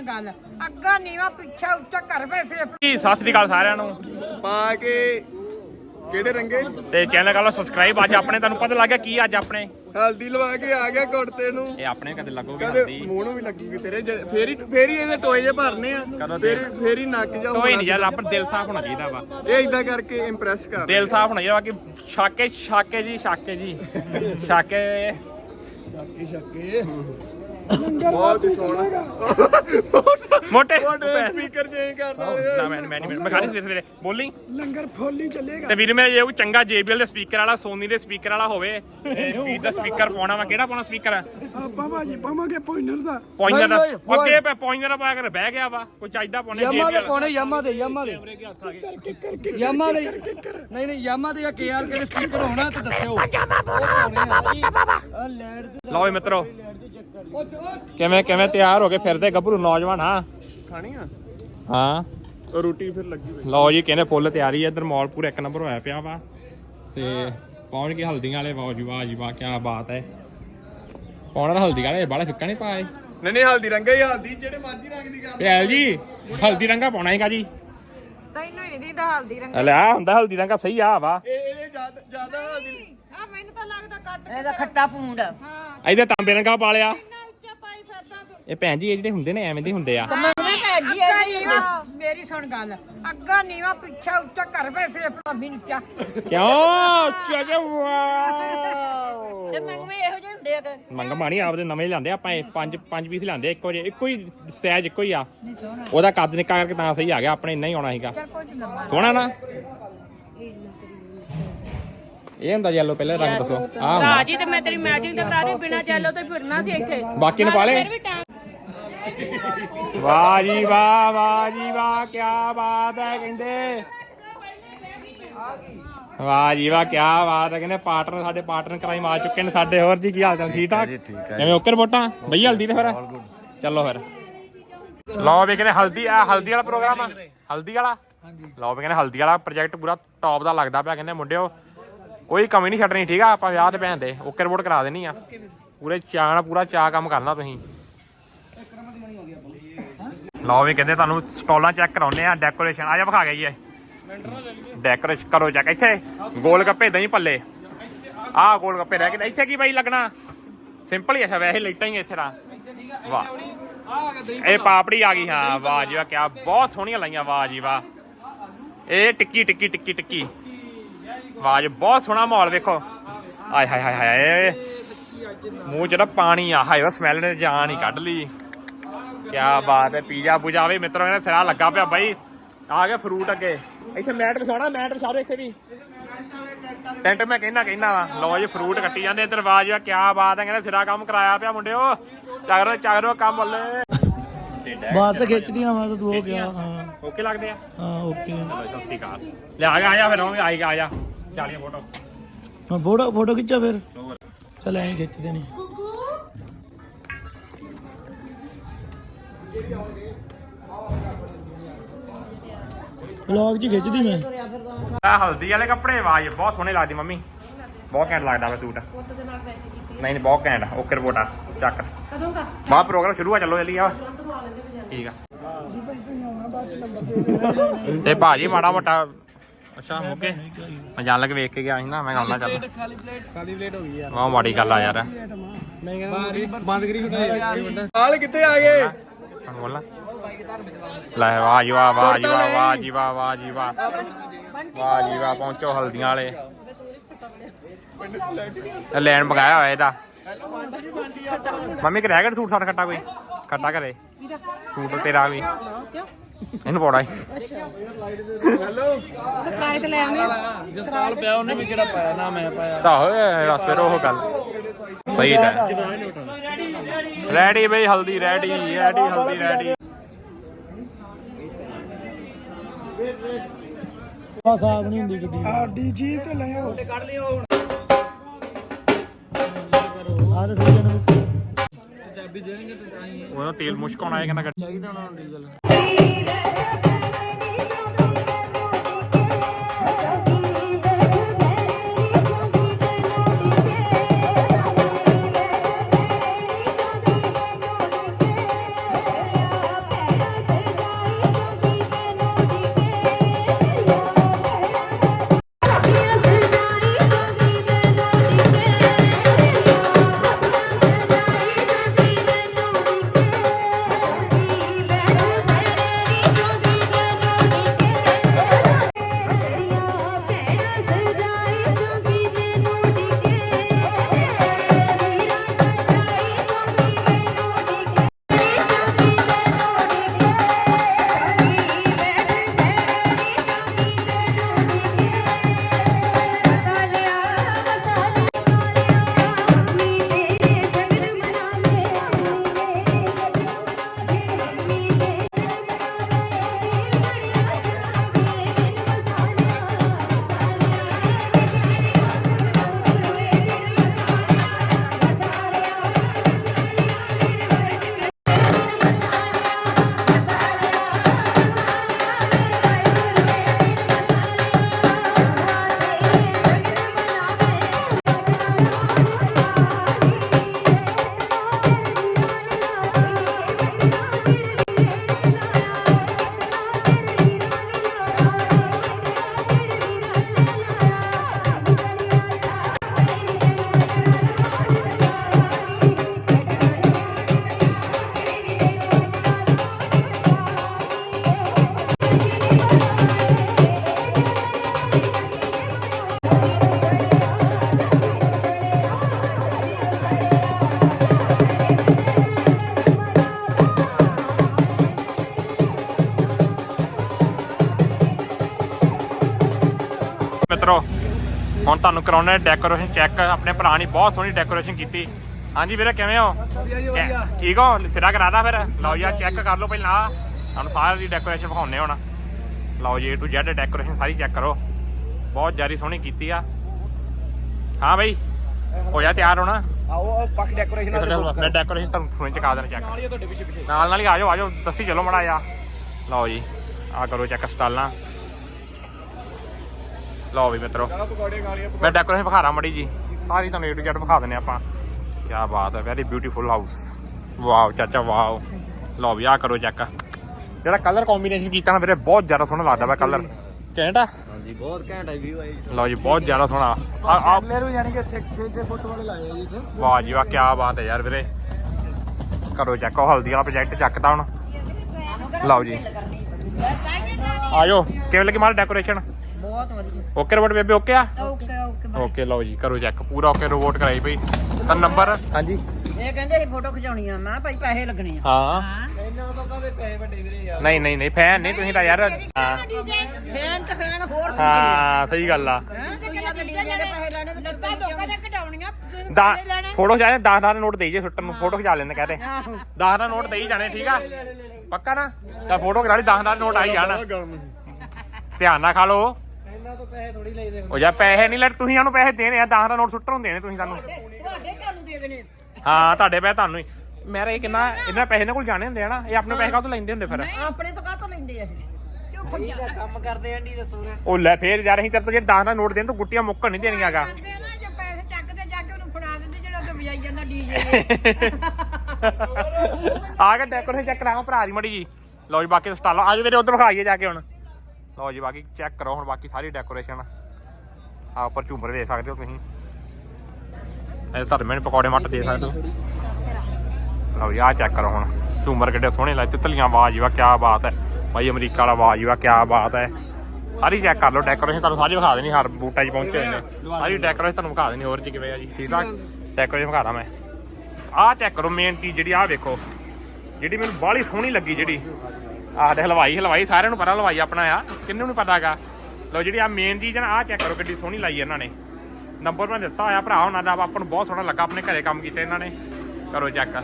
ਗੱਲ। ਅੱਗਾ ਨੀਵਾ ਪਿੱਛਾ ਉੱਚਾ ਘਰ ਪਏ ਫਿਰ ਜੀ ਸਤਿ ਸ੍ਰੀ ਅਕਾਲ ਸਾਰਿਆਂ ਨੂੰ। ਪਾ ਕੇ ਕਿਹੜੇ ਰੰਗੇ? ਤੇ ਚੈਨਲ ਕਰ ਲਓ ਸਬਸਕ੍ਰਾਈਬ ਅੱਜ ਆਪਣੇ ਤੁਹਾਨੂੰ ਪਤਾ ਲੱਗ ਗਿਆ ਕੀ ਅੱਜ ਆਪਣੇ। ਹਲਦੀ ਲਵਾ ਕੇ ਆ ਗਿਆ ਕੁੜਤੇ ਨੂੰ। ਇਹ ਆਪਣੇ ਕਦੇ ਲੱਗੋਗੇ ਕਦੇ ਹਲਦੀ? ਮੂੰਹ ਨੂੰ ਵੀ ਲੱਗੂਗੀ ਤੇਰੇ ਜਿਹੜੇ- ਫੇਰ ਹੀ ਫੇਰ ਹੀ ਇਹਦੇ ਟੋਏ ਜੇ ਭਰਨੇ ਆ। ਕਦੋਂ ਫੇਰ ਫੇਰ ਹੀ ਨੱਕ ਜਾ ਕੋਈ ਨਹੀਂ ਯਾਰ ਆਪਣਾ ਦਿਲ ਸਾਫ਼ ਹੋਣਾ ਚਾਹੀਦਾ ਵਾ। ਇਹ ਇਦਾਂ ਕਰਕੇ ਇੰਪ੍ਰੈਸ ਕਰ ਦਿਲ ਸਾਫ਼ ਹੋਣਾ ਚਾਹੀਦਾ ਕਿ ਛਾਕੇ ਛਾਕੇ ਜੀ ਛਾਕੇ ਜੀ। ਛਾਕੇ। ਬਹੁਤ ਹੀ ਸੋਹਣਾ। ਮੋਟੇ ਸਪੀਕਰ ਚੇਂਜ ਕਰਨਾ ਨਾ ਮੈਂ ਮੈਂ ਨਹੀਂ ਮੈਂ ਖਾਣੀ ਸਵੇਰੇ ਸਵੇਰੇ। ਬੋਲੀ। ਲੰਗਰ ਫੁੱਲ ਹੀ ਚੱਲੇਗਾ। ਤੇ ਵੀਰ ਮੇਰੇ ਜੇ ਕੋਈ ਚੰਗਾ JBL ਦੇ ਸਪੀਕਰ ਵਾਲਾ ਸੋਨੀ ਦੇ ਸਪੀਕਰ ਵਾਲਾ ਹੋਵੇ ਵੀਰ ਦਾ ਸਪੀਕਰ ਪਾਉਣਾ ਵਾ। ਕਿਹੜਾ ਪਾਉਣਾ ਸਪੀਕਰ ਆਪਾਂ ਭਾਜੀ ਪਾਵਾਂਗੇ ਪੁਆਇੰਟਰ ਦਾ। ਪੁਆਇੰਟਰ ਦਾ। ਅੱਗੇ ਪੈ ਪੁਆਇੰਟਰ ਪਾ ਕੇ ਬਹਿ ਗਿਆ ਵਾ। ਕੋਈ ਚਾਹੀਦਾ ਪਾਉਣੇ ਯਾਮਾ ਦੇ ਪਾਉਣੇ ਯਾਮਾ ਦੇ ਯਾਮਾ ਦੇ। ਕਰਕੇ ਕਰਕੇ ਯਾਮਾ ਦੇ। ਨਹੀਂ ਨਹੀਂ ਯਾਮਾ ਦੇ ਜਾਂ ਕੇਆਰ ਕੇ ਸਪੀਕਰ ਹੋਣਾ ਤੇ ਦੱਸਿਓ। ਆ ਲੈਟ ਦੇ ਲਓ ਵੀ ਮਿੱਤਰੋ। ਕਿਵੇਂ ਕਿਵੇਂ ਤਿਆਰ ਹੋ ਕੇ ਫਿਰਦੇ ਗੱਭਰੂ ਨੌਜਵਾਨ ਹਾਂ? ਖਾਣੀ ਆ? ਹਾਂ। ਉਹ ਰੋਟੀ ਫਿਰ ਲੱਗੀ ਹੋਈ। ਲਓ ਜੀ ਕਹਿੰਦੇ ਫੁੱਲ ਤਿਆਰੀ ਹੈ ਇਧਰ ਮਾਲ ਪੂਰਾ ਇੱਕ ਨੰਬਰ ਹੋਇਆ ਪਿਆ ਵਾ। ਤੇ ਪਹੁੰਚ ਗਏ ਹਲਦੀਆਂ ਵਾਲੇ ਵਾਹ ਜੀ ਵਾਹ ਜੀ ਵਾਹ ਕੀ ਬਾਤ ਹੈ। ਪੌਣਾ ਹਲਦੀ ਵਾਲੇ ਬਾਲਾ ਫਿੱਕਾ ਨਹੀਂ ਪਾਏ ਨਹੀਂ ਨਹੀਂ ਹਲਦੀ ਰੰਗਾ ਹੀ ਹਲਦੀ ਜਿਹੜੇ ਮਰਜ਼ੀ ਰੰਗ ਦੀ ਗੱਲ ਭੈਲ ਜੀ ਹਲਦੀ ਰੰਗਾ ਪਾਉਣਾ ਹੈਗਾ ਜੀ। ਤੈਨੂੰ ਹੀ ਨਹੀਂ ਦੀਦਾ ਹਲਦੀ ਰੰਗ। ਲੈ ਆ ਹੁੰਦਾ ਹਲਦੀ ਰੰਗਾ ਸਹੀ ਆ ਵਾ। ਇਹ ਇਹਦੇ ਜ਼ਿਆਦਾ ਜ਼ਿਆਦਾ ਹਲਦੀ ਆ ਮੈਨੂੰ ਤਾਂ ਲੱਗਦਾ ਕੱਟ ਕੇ ਇਹਦਾ ਖੱਟਾ ਪੂੰਡ। ਹਾਂ। ਇਹਦੇ ਤਾਂਬੇ ਰੰਗਾ ਪਾ ਲਿਆ ਇੰਨਾ ਉੱਚਾ ਪਾਈ ਫਿਰਦਾ ਤੂੰ ਇਹ ਭੈਣ ਜੀ ਇਹ ਜਿਹੜੇ ਹੁੰਦੇ ਨੇ ਐਵੇਂ ਦੇ ਹੁੰਦੇ ਆ। ਮੈਂ ਭੈਣ ਜੀ ਅੱਗਾ ਨੀਵਾ ਮੇਰੀ ਸੁਣ ਗੱਲ। ਅੱਗਾ ਨੀਵਾ ਪਿੱਛਾ ਉੱਚਾ ਘਰ ਪਏ ਫਿਰ ਭਾਬੀ ਨੂੰ ਚਾ ਕਿਉਂ? ਚਾਚਾ ਵਾਓ। ਤੇ ਮੰਗਵੇਂ ਇਹੋ ਜਿਹੇ ਹੁੰਦੇ ਆ ਕਿ ਮੰਗ ਮਾਣੀ ਆਪਦੇ ਨਵੇਂ ਲਿਆਂਦੇ ਆਪਾਂ ਇਹ ਪੰਜ ਪੰਜ ਪੀਸ ਲਿਆਂਦੇ ਇੱਕੋ ਜਿਹੇ ਇੱਕੋ ਹੀ ਸਾਈਜ਼ ਇੱਕੋ ਹੀ ਆ। ਉਹਦਾ ਕੱਦ ਨਿੱਕਾ ਕਰਕੇ ਤਾਂ ਸਹੀ ਆ ਗਿਆ ਆਪਣੇ ਇੰਨਾ ਹੀ ਆਉਣਾ ਸੀਗਾ। ਚੱਲ ਕੋਈ ਨੀ ਲੰਮਾ ਸੋਹਣਾ ਨਾ? ਇਹ ਹੁੰਦਾ ਯੈਲੋ ਪਹਿਲੇ ਰੰਗ ਦੱਸੋ। ਆ ਹੁੰਦਾ। ਰਾਜੀ ਤੇ ਮੈਂ ਤੇਰੀ ਮੈਚਿੰਗ ਤੇ ਕਰਾ ਦੇ ਬਿਨਾ ਚੈਲੋ ਤੇ ਫਿਰਨਾ ਸੀ ਇੱਥੇ। ਬਾਕੀ ਨੂੰ ਪਾ ਲਏ ਫਿਰ ਵੀ ਟਾਈਮ ਵਾਹ ਜੀ ਵਾਹ ਵਾਹ ਜੀ ਵਾਹ ਕੀ ਬਾਤ ਹੈ ਕਹਿੰਦੇ। ਵਾਹ ਜੀ ਵਾਹ ਕੀ ਬਾਤ ਹੈ ਕਹਿੰਦੇ ਪਾਰਟਨਰ ਸਾਡੇ ਪਾਰਟਨਰ ਕਰਾਈ ਮਾਰ ਚੁੱਕੇ ਨੇ ਸਾਡੇ ਹੋਰ ਜੀ ਕੀ ਹਾਲ ਚਾਲ ਠੀਕ ਠਾਕ? ਐਵੇਂ ਓਕੇ ਰਿਪੋਰਟਾਂ ਬਈ ਹਲਦੀ ਤੇ ਫਿਰ। ਚੱਲੋ ਫਿਰ। ਲਓ ਵੀ ਕਹਿੰਦੇ ਹਲਦੀ ਆ ਹਲਦੀ ਵਾਲਾ ਪ੍ਰੋਗਰਾਮ ਆ। ਹਲਦੀ ਵਾਲਾ? ਲਓ ਵੀ ਕਹਿੰਦੇ ਹਲਦੀ ਵਾਲਾ ਪ੍ਰੋਜੈਕਟ ਪੂਰਾ ਟੌਪ ਦਾ ਲੱਗਦਾ ਪਿਆ ਕਹਿੰਦੇ ਮੁੰਡਿਓ। ਕੋਈ ਕਮੀ ਨਹੀਂ ਛੱਡਣੀ ਠੀਕ ਆ? ਆਪਾਂ ਵਿਆਹ ਤੇ ਭੈਣ ਦੇ ਓਕੇ ਰਿਪੋਰਟ ਕਰਾ ਦੇਣੀ ਆ। ਪੂਰੇ ਚਾਅ ਨਾਲ ਪੂਰਾ ਚਾਅ ਕੰਮ ਕਰਨਾ ਤੁਸੀਂ। ਲਓ ਵੀ ਕਹਿੰਦੇ ਤੁਹਾਨੂੰ ਸਟਾਲਾਂ ਚੈੱਕ ਕਰਾਉਨੇ ਆ ਡੈਕੋਰੇਸ਼ਨ ਆ ਜਾ ਵਿਖਾ ਗਈ ਐ ਡੈਕੋਰੇਸ਼ਨ ਕਰੋ ਚੈੱਕ ਇੱਥੇ ਗੋਲ ਗੱਪੇ ਦਹੀਂ ਪੱਲੇ ਆਹ ਗੋਲ ਗੱਪੇ ਰਹਿ ਗਏ ਇੱਥੇ ਕੀ ਬਾਈ ਲੱਗਣਾ? ਸਿੰਪਲ ਹੀ ਅੱਛਾ, ਵੈਸੇ ਲਾਈਟਾਂ ਹੀ ਇੱਥੇ ਦਾ ਵਾਹ। ਇਹ ਪਾਪੜੀ ਆ ਗਈ, ਹਾਂ, ਵਾਹ ਜੀ, ਵਾਹ, ਕਿਆ ਬਹੁਤ ਸੋਹਣੀਆਂ ਲਾਈਆਂ, ਵਾਹ ਜੀ, ਵਾਹ। ਇਹ ਟਿੱਕੀ ਟਿੱਕੀ ਟਿੱਕੀ ਟਿੱਕੀ। ਵਾਹ ਜੀ, ਬਹੁਤ ਸੋਹਣਾ ਮਾਹੌਲ, ਵੇਖੋ। ਆਏ, ਹਾਏ ਹਾਏ ਹਾਏ ਮੂੰਹ ਚ ਪਾਣੀ ਆ, ਹਾਏ, ਉਹ ਸਮੈਲ ਨੇ ਜਾਨ ਹੀ ਕੱਢ ਲਈ। ਕਿਆ ਬਾਤ ਹੈ ਪੀਜ਼ਾ ਪੂਜਾ ਵੀ ਮਿੱਤਰੋ ਇਹਨੇ ਸਿਰਾ ਲੱਗਾ ਪਿਆ ਬਾਈ। ਆ ਗਿਆ ਫਰੂਟ ਅੱਗੇ। ਇੱਥੇ ਮੈਟ ਵਿਛਾਉਣਾ ਮੈਟ ਵਿਛਾ ਦਿਓ ਇੱਥੇ ਵੀ। ਟੈਂਟ ਮੈਂ ਕਹਿਣਾ ਕਹਿਣਾ ਵਾ। ਲਓ ਜੀ ਫਰੂਟ ਕੱਟੀ ਜਾਂਦੇ ਬਾਜ ਆ ਕਿਆ ਬਾਤ ਹੈ ਕਹਿੰਦੇ ਸਿਰਾ ਕੰਮ ਕਰਾਇਆ ਪਿਆ ਮੁੰਡਿਓ। ਚੱਗਰੋ ਚੱਗਰੋ ਕੰਮ ਬੱਲੇ। ਬਸ ਖਿੱਚਦੀਆਂ ਵਾ ਤੂੰ ਹੋ ਗਿਆ ਹਾਂ। ਓਕੇ ਲੱਗਦੇ ਆ? ਹਾਂ ਓਕੇ। ਸਤਿ ਸ਼੍ਰੀ ਅਕਾਲ। ਲੈ ਆ ਜਾ ਆ ਜਾ ਫਿਰ ਉਹ ਗਿਆ ਆ ਜਾ। ਚਾਲੀਆਂ ਫੋਟੋ। ਫੋਟੋ ਫੋਟੋ ਖਿੱਚਾ ਫਿਰ। ਚਲ ਐਂ ਖਿੱਚਦੇ ਨੇ। ਵਲੌਗ 'ਚ ਖਿੱਚਦੀ ਮੈਂ। ਆ ਹਲਦੀ ਵਾਲੇ ਕੱਪੜੇ ਵਾਜ ਬਹੁਤ ਸੋਹਣੇ ਲੱਗਦੇ ਮੰਮੀ। ਬਹੁਤ ਘੈਂਟ ਲੱਗਦਾ ਵਾ ਸੂਟ। ਨਹੀਂ ਨਹੀਂ ਬਹੁਤ ਘੈਂਟ ਓਕੇ ਰਿਪੋਰਟਾ ਚੱਕ। ਕਦੋਂ ਦਾ ਬਾਅਦ ਪ੍ਰੋਗਰਾਮ ਸ਼ੁਰੂ ਆ ਚੱਲੋ ਜਲਦੀ ਆ। ਠੀਕ ਆ। ਤੇ ਭਾਜੀ ਮਾੜਾ ਮੋਟਾ ਅੱਛਾ ਮੁੱਕੇ ਮੈਂ ਜਾਣ ਲੱਗ ਵੇਖ ਕੇ ਗਿਆ ਸੀ ਨਾ ਮੈਂ ਆਉਣਾ ਚੱਲ। ਖਾਲੀ ਪਲੇਟ ਖਾਲੀ ਪਲੇਟ ਹੋ ਗਈ ਯਾਰ ਵਾਹ ਮਾੜੀ ਗੱਲ ਆ ਯਾਰ। ਮੈਂ ਕਹਿੰਦਾ ਬੰਦ ਕਰੀ ਖੁੱਟਾ ਹਾਲ ਕਿੱਥੇ ਆ ਗਏ? ਹੁਣ ਬੋਲਾਂ ਲੈ ਵਾਹ ਜੀ ਵਾਹ ਵਾਹ ਜੀ ਵਾਹ ਵਾਹ ਜੀ ਵਾਹ ਵਾਹ ਜੀ ਵਾਹ ਵਾਹ ਜੀ ਵਾਹ ਪਹੁੰਚੋ ਹਲਦੀਆਂ ਵਾਲੇ ਇਹ ਲੈਣ ਮੰਗਾਇਆ ਹੋਇਆ ਇਹਦਾ ਮੰਮੀ ਕਿ ਰਹਿ ਗਿਆ ਸੂਟ ਸਾਡਾ ਖੱਟਾ ਕੋਈ ਖੱਟਾ ਕਰੇ ਸੂਟ ਤੇਰਾ ਵੀ ਇਹਨੂੰ ਪਾਉਣਾ ਈ। ਕਿਰਾਏ ਤੇ ਲੈ ਆਉਣੇ ਜਸਪਾਲ ਪਿਆ ਉਹਨੇ ਵੀ ਕਿਹੜਾ ਪਾਇਆ ਨਾ ਮੈਂ ਪਾਇਆ ਤਾਂ ਹੋਏ ਬਸ ਫਿਰ ਉਹ ਗੱਲ ਸਹੀ ਤਾਂ। ਰੈਡੀ ਬਈ ਹਲਦੀ ਰੈਡੀ ਰੈਡੀ ਹਲਦੀ ਰੈਡੀ। ਆ ਸਾਫ਼ ਨਹੀਂ ਹੁੰਦੀ ਗੱਡੀ ਆਡੀ ਜੀ ਤੇ ਲੈ ਆਓ। ਕੱਢ ਲਿਓ ਆ ਤਾਂ ਸਹੀ ਜਨ ਚਾਬੀ ਦੇਣਗੇ ਤੇ ਤਾਂ ਹੀ ਉਹਨੂੰ ਤੇਲ ਮੁਸ਼ਕ ਆਉਣਾ ਹੈ ਕਹਿੰਦਾ ਚਾਹੀਦਾ ਨਾ ਡੀਜ਼ਲ। ਹੁਣ ਤੁਹਾਨੂੰ ਕਰਾਉਣਾ ਡੈਕੋਰੇਸ਼ਨ ਚੈੱਕ ਆਪਣੇ ਭਰਾ ਨੇ ਬਹੁਤ ਸੋਹਣੀ ਡੈਕੋਰੇਸ਼ਨ ਕੀਤੀ। ਹਾਂਜੀ ਵੀਰੇ ਕਿਵੇਂ ਹੋ? ਠੀਕ ਹੋ? ਸਿਰਾ ਕਰਾਦਾ ਫਿਰ? ਲਓ ਯਾਰ ਚੈੱਕ ਕਰ ਲਓ ਪਹਿਲਾਂ। ਆਹ। ਤੁਹਾਨੂੰ ਸਾਰੀ ਡੈਕੋਰੇਸ਼ਨ ਵਿਖਾਉਣੇ ਹੁਣ। ਲਓ ਜੀ A to Z ਡੈਕੋਰੇਸ਼ਨ ਸਾਰੀ ਚੈੱਕ ਕਰੋ। ਬਹੁਤ ਜ਼ਿਆਦਾ ਸੋਹਣੀ ਕੀਤੀ ਆ। ਹਾਂ ਬਈ ਹੋ ਜਾ ਤਿਆਰ ਹੋਣਾ। ਆਓ ਪੱਕ ਡੈਕੋਰੇਸ਼ਨ ਮੈਂ ਡੈਕੋਰੇਸ਼ਨ ਤੁਹਾਨੂੰ ਫੋਨ ਚ ਕਾ ਦੇਣਾ ਚੈੱਕ ਤੁਹਾਡੇ ਪਿੱਛੇ ਪਿੱਛੇ ਨਾਲ ਨਾਲ ਹੀ ਆ ਜਾਓ ਆ ਜਾਓ ਦੱਸੀ ਚਲੋ ਮੜਾ ਆ ਲਓ ਜੀ ਆ ਕਰੋ ਚੈੱਕ ਸਟਾਲਾਂ ਲਓ ਵੀ ਮਿੱਤਰੋ। ਮੈਂ ਡੈਕੋਰੇਸ਼ਨ ਵਿਖਾ ਰਾਂ ਮੜੀ ਜੀ। ਸਾਰੀ ਤੁਹਾਨੂੰ ਏ ਟੂ ਜ਼ੈਡ ਵਿਖਾ ਦਿੰਨੇ ਆਪਾਂ। ਕੀ ਬਾਤ ਹੈ ਵੈਰੀ ਬਿਊਟੀਫੁਲ ਹਾਊਸ ਵਾਓ ਚਾਚਾ ਵਾਓ। ਲਓ ਵੀ ਆ ਕਰੋ ਚੈੱਕ ਜਿਹੜਾ ਕਲਰ ਕੰਬੀਨੇਸ਼ਨ ਕੀਤਾ ਨਾ ਵੀਰੇ ਬਹੁਤ ਜ਼ਿਆਦਾ ਸੋਹਣਾ ਲੱਗਦਾ ਵਾ ਕਲਰ ਘੈਂਟ ਆ? ਹਾਂਜੀ ਬਹੁਤ ਘੈਂਟ ਹੈ ਵੀਊ ਆਈ ਲਓ ਜੀ ਬਹੁਤ ਜ਼ਿਆਦਾ ਸੋਹਣਾ। ਆ ਆ ਮੇਰੂ ਯਾਨੀ ਕਿ 6 ਫੁੱਟ ਵਾਲੇ ਲਾਏ ਜੀ ਇੱਥੇ। ਵਾਹ ਜੀ ਵਾਹ ਕੀ ਬਾਤ ਹੈ ਯਾਰ ਵੀਰੇ। ਕਰੋ ਚੈੱਕ ਉਹ ਹਲਦੀ ਵਾਲਾ ਪ੍ਰੋਜੈਕਟ ਚੱਕਦਾ ਹੁਣ। ਲਓ ਜੀ। ਆਜੋ ਕਿਵੇਂ ਲੱਗੀ ਮਾਰ ਡੈਕੋਰੇਸ਼ਨ ਬਹੁਤ ਵਧੀਆ। ਓਕੇ ਰੋਬਟ ਬੇਬੇ ਓਕੇ ਆ? ਓਕੇ ਓਕੇ ਓਕੇ ਲਓ ਜੀ ਕਰੋ ਚੈੱਕ। ਪੂਰਾ ਓਕੇ ਰੋਬੋਟ ਕਰਾਈ ਭਈ ਤਾਂ ਨੰਬਰ? ਹਾਂਜੀ। ਇਹ ਕਹਿੰਦੇ ਸੀ ਫੋਟੋ ਖਿਚਾਉਣੀ ਆ। ਮੈਂ ਕਿਹਾ ਭਾਈ ਪੈਸੇ ਲੱਗਣੇ ਆ। ਹਾਂ। ਇਹਨਾਂ ਤੋਂ ਕਾਹਦੇ ਪੈਸੇ ਵੱਡੇ ਵੀਰੇ ਯਾਰ। ਨਹੀਂ ਨਹੀਂ ਨਹੀਂ ਫੈਨ ਨਹੀਂ ਤੁਸੀਂ ਤਾਂ ਯਾਰ। ਹਾਂ। ਫੈਨ ਤੇ ਫੈਨ ਹੋਰ ਹਾਂ ਸਹੀ ਗੱਲ ਆ। ਦੇ ਫੋਟੋ ਖਿਚਾ 10 ਦਾ ਨੋਟ ਦੇਈ ਜੇ ਸੁੱਟਣ ਨੂੰ ਫੋਟੋ ਖਿਚਾ ਲੈਣੇ ਕਹਤੇ। ਆਹੋ। 10 ਦਾ ਨੋਟ ਦੇਈ ਜਾਣੇ ਠੀਕ ਆ? ਪੱਕਾ ਨਾ? ਤਾਂ ਫੋਟੋ ਕਰਾ ਲਈ 10 ਦਾ ਨੋਟ ਆਈ ਜਾਣ। ਧਿਆਨ ਨਾਲ ਖਾ ਲਓ। ਇਹਨਾਂ ਤੋਂ ਪੈਸੇ ਥੋੜੀ ਲਈਦੇ ਉਹ ਯਾਰ ਪੈਸੇ ਨਹੀਂ ਲੈ ਤੁਸੀਂ ਸਾਨੂੰ ਪੈਸੇ ਦੇਣੇ ਆ 10 ਦਾ ਨੋਟ ਸੁੱਟਣ ਨੂੰ ਦੇਣੇ ਤੁਸੀਂ ਸਾਨੂੰ। ਤੁਹਾਡੇ ਤੁਹਾਨੂੰ ਦੇ ਦੇਣੇ। ਹਾਂ ਤੁਹਾਡੇ ਪੈਸੇ ਤੁਹਾਨੂੰ ਹੀ। ਮੇਰਾ ਇਹ ਕਿੰਨਾ ਇਹਨਾਂ ਪੈਸੇ ਇਹਨਾਂ ਕੋਲ ਜਾਣੇ ਹੁੰਦੇ ਆ ਨਾ ਇਹ ਆਪਣੇ ਪੈਸੇ ਕਾਹਤੋਂ ਲੈਂਦੇ ਹੁੰਦੇ ਫਿਰ? ਆਪਣੇ ਤੋਂ ਕਾਹਤੋਂ ਲੈਂਦੇ ਆ ਇਹ? ਕੰਮ ਕਰਦੇ ਆਂਟੀ ਦੱਸੋ ਨਾ। ਉਹ ਲੈ ਫੇਰ ਯਾਰ ਅਸੀਂ ਤੇਰੇ ਤੋਂ ਜੇ 10 ਦਾ ਨੋਟ ਦੇਣ ਤਾਂ ਗੁੱਟੀਆਂ ਮੁੱਕਣ ਨਹੀਂ ਦੇਣੀਆਗਾ ਕਰਦੇ ਨਾ ਜੇ ਪੈਸੇ ਚੱਕਦੇ ਜਾ ਕੇ ਉਹਨੂੰ ਫੜਾ ਦਿੰਦੇ ਜਿਹੜਾ ਤੇ ਵਜਾਈ ਜਾਂਦਾ ਡੀਜੇ ਆ ਕੇ ਡੈਕੋਰੇਸ਼ਨ ਚੈੱਕ ਕਰਾਓ ਭਰਾ ਦੀ ਮੜੀ ਜੀ ਲਓ ਜੀ ਬਾਕੀ ਸਟਾਲਾਂ ਆਜੋ ਵੀਰੇ ਉਧਰ ਵਿਖਾਈਏ ਜਾ ਕੇ ਹੁਣ। ਲਓ ਜੀ, ਬਾਕੀ ਚੈੱਕ ਕਰੋ ਹੁਣ ਬਾਕੀ ਸਾਰੀ ਡੈਕੋਰੇਸ਼ਨ ਆ ਉੱਪਰ ਝੂਮਰ ਵੇਖ ਸਕਦੇ ਹੋ ਤੁਸੀਂ। ਇਹ ਧਰਮੇ ਨੇ ਪਕੌੜੇ ਮੱਟ ਦੇ ਸਕਦੇ ਹੋ। ਲਓ ਜੀ ਆ ਚੈੱਕ ਕਰੋ ਹੁਣ। ਝੂਮਰ ਕਿੱਡੇ ਸੋਹਣੇ ਲੱਗ ਤਿਤਲੀਆਂ ਆਵਾਜ਼ ਵਾ ਕੀ ਬਾਤ ਹੈ। ਭਾਈ ਅਮਰੀਕਾ ਵਾਲਾ ਆਵਾਜ਼ ਵਾ ਕੀ ਬਾਤ ਹੈ। ਸਾਰੀ ਚੈੱਕ ਕਰ ਲਓ ਡੈਕੋਰੇਸ਼ਨ ਤੁਹਾਨੂੰ ਸਾਰੀ ਵਿਖਾ ਦੇਣੀ, ਹਰ ਬੂਟਾ 'ਚ ਪਹੁੰਚੇ ਹੋਏ ਨੇ। ਸਾਰੀ ਡੈਕੋਰੇਸ਼ਨ ਤੁਹਾਨੂੰ ਵਿਖਾ ਦੇਣੀ, ਹੋਰ ਜੀ ਕਿਵੇਂ ਆ ਜੀ? ਠੀਕ ਠਾਕ? ਡੈਕੋਰੇਸ਼ਨ ਵਿਖਾ ਦਾਂ ਮੈਂ। ਆਹ ਚੈੱਕ ਕਰੋ ਮੇਨ ਚੀਜ਼ ਜਿਹੜੀ ਆਹ ਵੇਖੋ। ਜਿਹੜੀ ਮੈਨੂੰ ਬਾਹਲੀ ਸੋਹਣੀ ਲੱਗੀ ਜਿਹੜੀ। ਆਹ ਦੇ ਹਲਵਾਈ ਹਲਵਾਈ ਸਾਰਿਆਂ ਨੂੰ ਪਤਾ ਹਲਵਾਈ ਆਪਣਾ ਆ, ਕਿੰਨੂੰ ਨਹੀਂ ਪਤਾਗਾ ਲਓ ਜਿਹੜੀ ਆ ਮੇਨ ਚੀਜ਼ ਆ ਚੈੱਕ ਕਰੋ ਕਿੱਡੀ ਸੋਹਣੀ ਲਾਈ ਇਹਨਾਂ ਨੇ। ਨੰਬਰ ਮੈਂ ਦਿੱਤਾ ਹੋਇਆ ਭਰਾ ਉਹਨਾਂ ਦਾ, ਆਪਾਂ ਨੂੰ ਬਹੁਤ ਸੋਹਣਾ ਲੱਗਾ ਆਪਣੇ ਘਰੇ ਕੰਮ ਕੀਤਾ ਇਹਨਾਂ ਨੇ। ਕਰੋ ਚੈੱਕ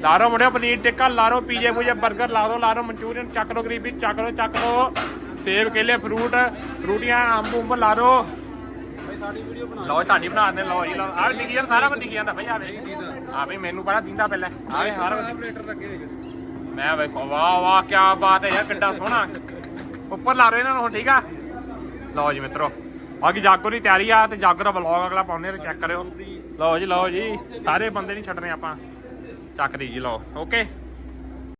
ਲਾਰੋ ਮੁੰਡਿਓ, ਪਨੀਰ ਟਿੱਕਾ, ਲਾਰੋ ਪੀਜੇ ਪੂਜੇ 버ਗਰ ਲਾ ਦੋ, ਲਾਰੋ ਮਨਚੂਰੀਅਨ, ਚੱਕ ਲੋ ਗਰੀਬੀ, ਚੱਕ ਲੋ ਚੱਕ ਲੋ ਸੇਬ, ਕੇਲੇ ਫਰੂਟ ਫਰੂਟੀਆਂ ਅੰਬ ਅੰਬ ਲਾਰੋ। ਲਓ ਜੀ, ਤੁਹਾਡੀ ਬਣਾ ਦੇ ਲਓ ਜੀ, ਲਓ। ਆਹ ਲਿਖੀ ਜਾਂਦਾ, ਸਾਰਾ ਕੁਝ ਲਿਖੀ ਜਾਂਦਾ ਭਈ ਆਵੇ ਆ ਭਈ ਮੈਨੂੰ ਪਤਾ, ਦਿੰਦਾ ਪਹਿਲਾਂ। ਆਵੇ ਸਾਰਾ ਕੁਝ ਮੈਂ ਵੇਖੋ, ਵਾਹ ਵਾਹ ਕੀ ਬਾਤ ਹੈ ਯਾਰ, ਕਿੱਡਾ ਸੋਹਣਾ। ਉੱਪਰ ਲਾ ਰਹੇ ਇਹਨਾਂ ਨੂੰ ਹੁਣ, ਠੀਕ ਆ? ਲਓ ਜੀ ਮਿੱਤਰੋ ਬਾਕੀ ਜਾਗੋ ਦੀ ਤਿਆਰੀ ਆ ਤੇ ਜਾਗੋ ਦਾ ਵਲੌਗ ਅਗਲਾ ਪਾਉਂਦੇ ਤੇ ਚੈੱਕ ਕਰਿਓ। ਲਓ ਜੀ ਲਓ ਜੀ, ਸਾਰੇ ਬੰਦੇ ਨਹੀਂ ਛੱਡਣੇ ਆਪਾਂ। ਚੱਕ ਦੀ ਜੀ, ਲਓ ਓਕੇ